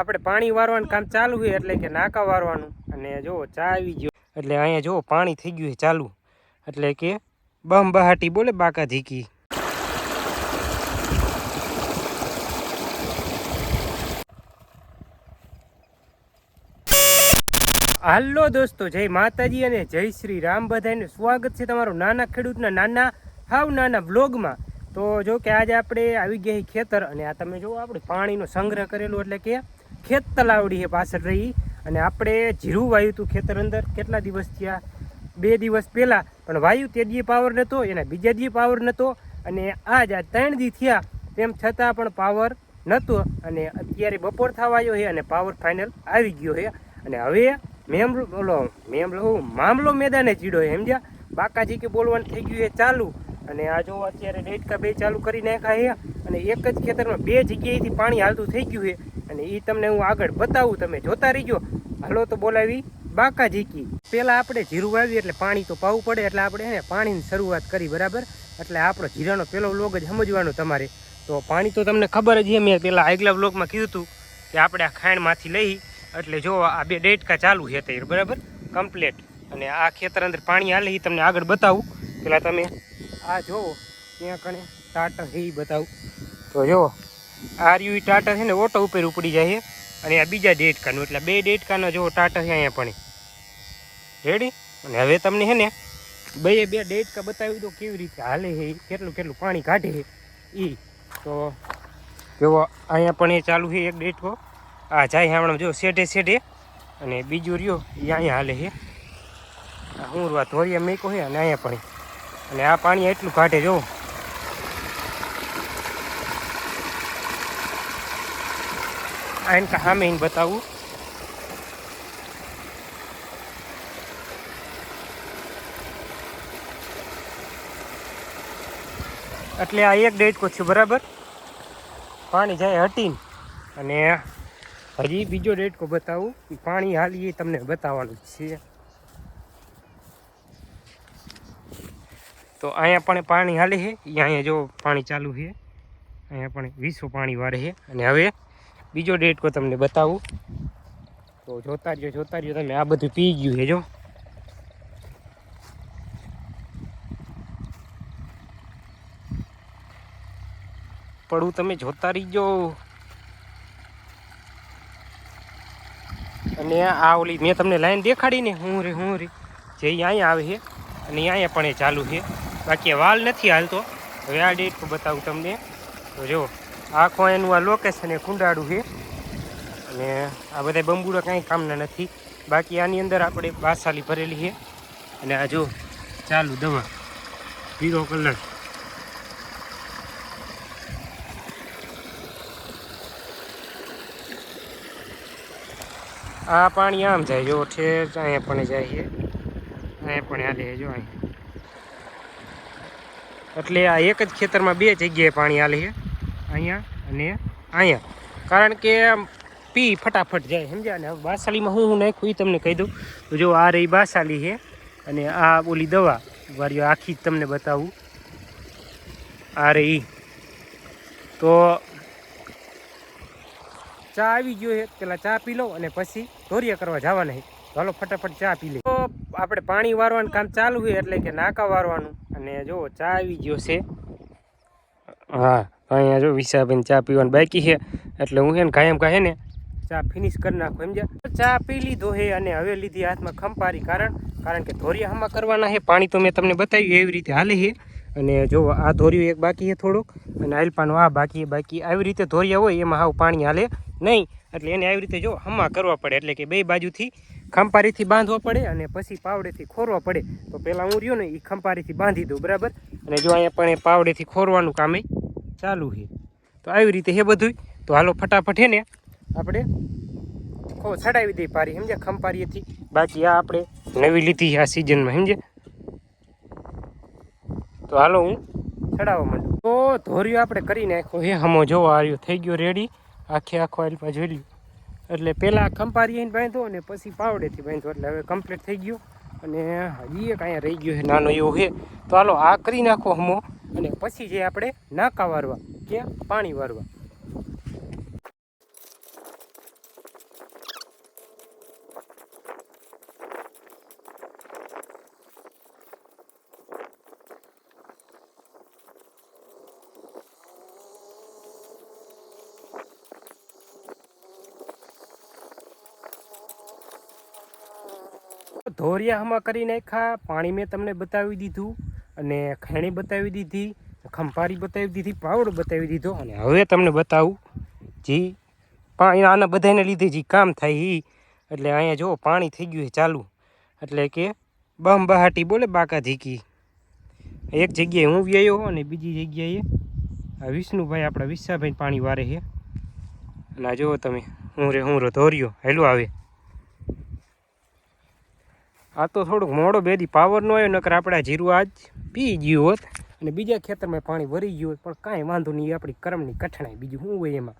આપણે પાણી વારવાનું કામ ચાલુ છે એટલે કે નાકા વારવાનું. અને જો ચા આવી ગયો. એટલે અહીંયા જો પાણી થઈ ગયું છે ચાલુ. એટલે કે બમ બહાટી બોલે બાકા ધીકી હાલો દોસ્તો, જય માતાજી અને જય શ્રી રામ. બધાને સ્વાગત છે તમારું નાના ખેડૂતના નાના, હાવ નાના બ્લોગમાં તો જો કે આજે આપણે આવી ગયા ખેતર અને આ તમે જો આપણે પાણીનો સંગ્રહ કરેલો એટલે કે ખેત તલાવડી છે પાછળ રહી. અને આપણે જીરું વાયું હતું ખેતર અંદર. કેટલા દિવસ થયા? બે દિવસ પહેલાં. પણ વાયુ તે દી પાવર નહોતો એના બીજા દી પાવર નહોતો અને આજ આ ત્રણ દી થયા. તેમ છતાં પણ પાવર નહોતો અને અત્યારે બપોર થવા આવ્યો છે અને પાવર ફાઇનલ આવી ગયો છે અને હવે મેમલો બોલો મેમલો મામલો મેદાને ચીડો સમજ્યા? બાકાજી કે બોલવાનું થઈ ગયું એ ચાલુ. અને આ જો અત્યારે ડેટકા બે ચાલુ કરી નાખ્યા છે અને એક જ ખેતરમાં બે જગ્યાએથી પાણી હાલતું થઈ ગયું છે અને એ તમને હું આગળ બતાવું, તમે જોતા રહીજો. હાલો તો બોલાવી બાકા જીકી પહેલાં આપણે જીરું વાવીએ એટલે પાણી તો પાવું પડે, એટલે આપણે એને પાણીની શરૂઆત કરી, બરાબર? એટલે આપણો જીરાનો પહેલો વ્લોગ જ સમજવાનો તમારે. તો પાણી તો તમને ખબર જ છે, મેં પહેલાં આગલા વ્લોગમાં કીધું હતું કે આપણે આ ખાંડમાંથી લઈ, એટલે જો આ બે ડેટકા ચાલુ છે તે બરાબર? કમ્પ્લેટ અને આ ખેતર અંદર પાણી હાલે એ તમને આગળ બતાવું. પહેલાં તમે આ જોવો ત્યાં કણે ટાટર છે એ બતાવું. તો જો, આ રહ્યું ટાટર છે ને, ઓટો ઉપર ઉપડી જાય છે. અને આ બીજા ડેટકાનું એટલે બે ડેટકાનો જો ટાટર છે અહીંયા પણ. રેડી અને હવે તમને છે ને, બે બે ડેટકા બતાવી દો કેવી રીતે હાલે છે, કેટલું કેટલું પાણી કાઢે છે એ તો જો, અહીંયા પણ એ ચાલુ છે એક ડેટકો આ જાય હમણાં જો શેઢે શેઢે. અને બીજું રહ્યો એ અહીંયા હાલે છે. હું રવા ધોરિયા મેકો છે, અને અહીંયા પણ અને આ પાણી એટલું કાઢે જો. આ એને સામે એને બતાવું. એટલે આ એક ડેટકો છે, બરાબર? પાણી જાય હટીને. અને હજી બીજો ડેટકો બતાવું. પાણી હાલી એ તમને બતાવવાનું છે. તો અહીંયા પણ પાણી હાલે છે. અહીંયા જો પાણી ચાલુ છે. અહીંયા પણ વીસો પાણી વારે છે. અને હવે બીજો ડેટકો તમને બતાવું. તો જોતા રહ્યો જોતા રહ્યો. તમે આ બધું પી ગયું છે, જો. પડું તમે જોતા રહીજો. અને આ ઓલી મેં તમને લાઈન દેખાડી ને હું રે હું રે. જે અહીંયા આવે છે અને અહીંયા પણ એ ચાલુ છે. બાકી વાલ નથી હાલતો. હવે આ ડેટ બતાવું તમને. તો જો, આખો એનું આ લોકેશન એ કુંડાળું છે. અને આ બધા બંબુડા કાંઈ કામના નથી. બાકી આની અંદર આપણે બાસાલી ભરેલી છે. અને આ જો, ચાલુ દવા. પીરો કલર. આ પાણી આમ જાય, જો ઠેર અહીંયા પણ જાય છે. અહીંયા પણ હાલે છે, જો અહીં એટલે આ એક જ ખેતરમાં બે જગ્યાએ પાણી હાલે છે. અહીંયા અને અહીંયા. કારણ કે પી ફટાફટ જાય, સમજ્યા? ને હવે બાસાલીમાં હું હું નાખું એ તમને કહી દઉં. તો જો આ રહી બાસાલી છે અને આ ઓલી દવા. વારીઓ આખી જ તમને બતાવું. આ રહી. તો ચા આવી ગયો છે. પેલા ચા પી લો અને પછી ધોરિયા કરવા જવાના છે. ચાલો ફટાફટ ચા પી લે તો આપણે પાણી વારવાનું કામ ચાલુ છે એટલે કે નાકા વારવાનું. અને જો ચા આવી ગયો છે. હા અહીંયા જો વિશાબેન ચા પીવાનું બાકી છે. એટલે હું છે ને કાયમ કહે ને ચા ફિનિશ કરી નાખું સમજ્યા? ચા પી લીધો છે અને હવે લીધી હાથમાં ખંપારી કારણ કારણ કે ધોરિયા હમા કરવાના છે. પાણી તો મેં તમને બતાવ્યું એવી રીતે હાલે છે. અને જો આ ધોરિયું એક બાકી છે થોડુંક અને આલપાનું આ બાકી બાકી આવી રીતે ધોરિયા હોય એમાં હાવ પાણી હાલે નહીં. એટલે એને આવી રીતે જો હમા કરવા પડે એટલે કે બે બાજુથી ખંપારીથી બાંધવા પડે અને પછી પાવડેથી ખોરવા પડે. તો પહેલાં હું રહ્યો ને એ ખંપારીથી બાંધી દઉં, બરાબર? અને જો અહીંયા પણ એ પાવડેથી ખોરવાનું કામે ચાલુ છે. તો આવી રીતે હે બધું તો હાલો ફટાફટ હે ને આપણે ખો ચડાવી દઈએ પારી, સમજ્યા? ખંપારીએથી. બાકી આ આપણે નવી લીધી આ સિઝનમાં સમજે તો હાલો હું ચડાવવા માંડું. તો ધોર્યો આપણે કરી નાખ્યો હે, હમો જોવા આવ્યો થઈ ગયો રેડી આખે આખો આલપા જોઈ લ્યું. એટલે પહેલાં ખંપારી એને બાંધો અને પછી પાવડેથી બાંધો. એટલે હવે કમ્પ્લીટ થઈ ગયું. અને હજી એક અહીંયા રહી ગયું છે, નાનો એવો છે. તો હાલો આ કરી નાખો હમો. અને પછી જે આપણે નાકા વારવા કે પાણી વારવા. ધોરિયામાં કરી નાખ્યા, પાણી મેં તમને બતાવી દીધું અને ખેણી બતાવી દીધી, ખંભારી બતાવી દીધી, પાવડો બતાવી દીધો અને હવે તમને બતાવું જી પાણી આના બધાને લીધે જે કામ થાય એ એટલે અહીંયા જો પાણી થઈ ગયું છે ચાલુ. એટલે કે બમ બહાટી બોલે બાકા ઝીકી. એક જગ્યાએ હું વ્યાયો અને બીજી જગ્યાએ આ વિષ્ણુભાઈ આપણા વિશ્વાભાઈ પાણી વારે છે. અને આ જુઓ તમે, હું રે, હું રો, ધોર્યો, હેલો આવે. આ તો થોડુંક મોડો બેદી પાવર નો આવ્યો, નકર આપણે જીરું આજ પી ગયું હોત. અને બીજા ખેતરમાં પાણી ભરી ગયું હોત, પણ કાંઈ વાંધો નહીં આપણી કરમની કઠણાઈ. બીજું શું હોય એમાં?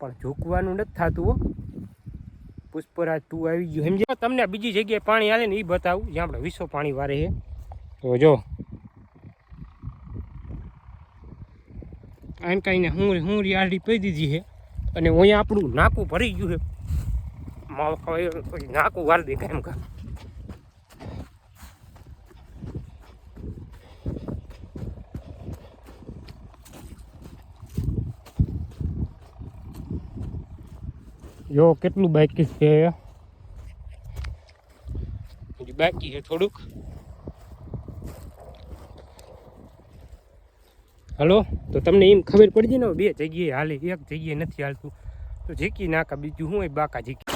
પણ ઝૂકવાનું નથી થતું હો. પુષ્પરાજ ટુ આવી ગયું. સમજે તમને બીજી જગ્યાએ પાણી આવે ને એ બતાવું. જ્યાં આપણે વિશ્વ પાણી વારે છે. તો જો. આને કાંઈને હું હું આરડી પી દીધી છે. અને અહીંયા આપણું નાકું ભરી ગયું છે. માલ નાકું વાર દેખાય એમ કા જો, કેટલું બાકી છે? હજી બાકી છે થોડુંક. હલો, તો તમને એમ ખબર પડી જાય ને, બે જગ્યાએ હાલે, એક જગ્યાએ નથી હાલતું. તો ઝીકી નાખા બીજું શું હોય, બાકા ઝીકી.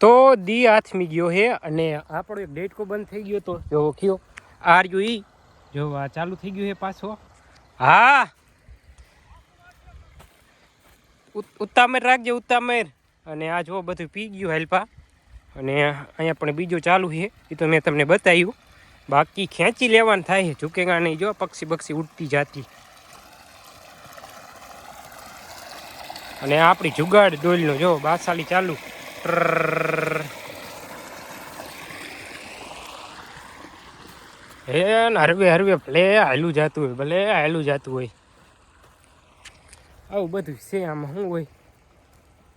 તો દી હાથમી ગયો હે અને આપણો એક ડેટકો બંધ થઈ ગયો તો જો કયો આર યુ ઈ. જો આ ચાલુ થઈ ગયું હે પાછો. હા. ઉત- ઉત્તામેર રાખજે ઉત્તામેર અને આ જો બધું પી ગયું હેલ્પા. અને અહીંયા પણ બીજું ચાલુ છે એ તો મેં તમને બતાવ્યું. બાકી ખેંચી લેવાનું થાય છે ઝૂકેગા નહીં જો, પક્ષી બક્ષી ઉડતી જાતી. અને આપણી જુગાડ ડોલનો જો બાસાલી ચાલુ. ટ્રરરર. હે ને હરવે હરવે. ભલે હાલું જતું હોય, ભલે હાલું જતું હોય. આવું બધું છે આમાં, શું હોય?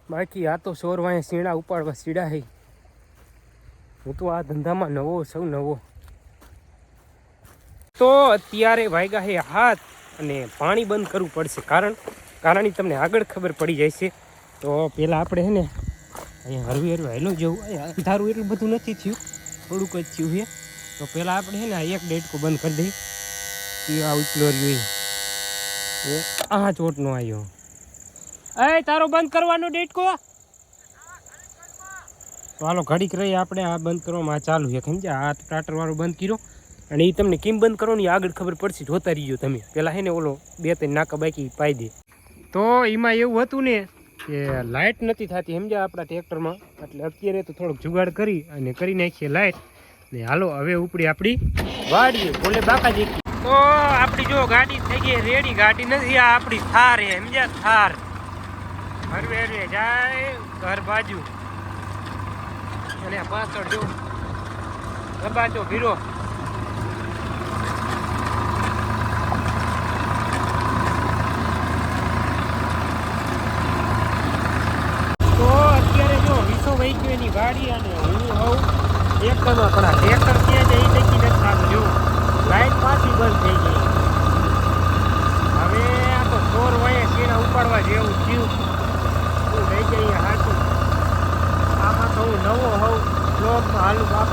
બાકી આ તો સોરવાએ સીણા ઉપાડવા સીડા હે. હું તો આ ધંધામાં નવો, સૌ નવો. તો અત્યારે વાગ્યા હે હાથ અને પાણી બંધ કરવું પડશે. કારણ કારણ તમને આગળ ખબર પડી જાય છે. તો પહેલાં આપણે હે ને અહીંયા હરવી હરવી હેલું જેવું. અંધારું એટલું બધું નથી થયું. થોડુંક જ થયું છે તો પહેલાં આપણે છે ને એક એક ડેટકો બંધ કરી દઈએ. એ આ ઉચલો રહ્યો. એ આ ચોટનો આવ્યો એ તારો બંધ કરવાનો ડેટકો તો હાલો ઘડીક રહી આપણે, આ બંધ કરવામાં આ ચાલુ છે, સમજ્યા? આ ટાટર વાળો બંધ કર્યો. અને એ તમને કેમ બંધ કરો ને આગળ ખબર પડશે, જોતા રહીજો તમે. પેલા હે ને ઓલો બે ત્રણ નાકા બાકી પાઈ દે. તો એમાં એવું હતું ને કે લાઇટ નથી થતી, સમજ્યા? આપણા ટ્રેક્ટરમાં. એટલે અત્યારે તો થોડોક જુગાડ કરી અને કરી નાખીએ લાઇટ ને હાલો, હવે ઉપડી આપણી વાડીએ બોલે બાકાજી. તો આપણી જો ગાડી થઈ ગઈ, રેડી ગાડી નથી, આ આપણી થાર એ સમજ્યા? થાર. હરવે હરવે જાય, ઘર બાજુ. અને પાછળ જો દબાચો ભીરો. તો અત્યારે જો વીસો વૈક્યુની ગાડી અને ટ્રેક્ટરમાં પણ આ ટ્રેક્ટર ક્યાં જાય એ દેખી થતું. જો લાઈટ પાછી બંધ થઈ ગઈ. હવે આ તો ચોર વયે સીણા ઉપાડવા જેવું થયું. હું લઈ જઈએ હાચું આમાં તો હું નવો હોઉં, બ્લોગમાં હાલું બાપ.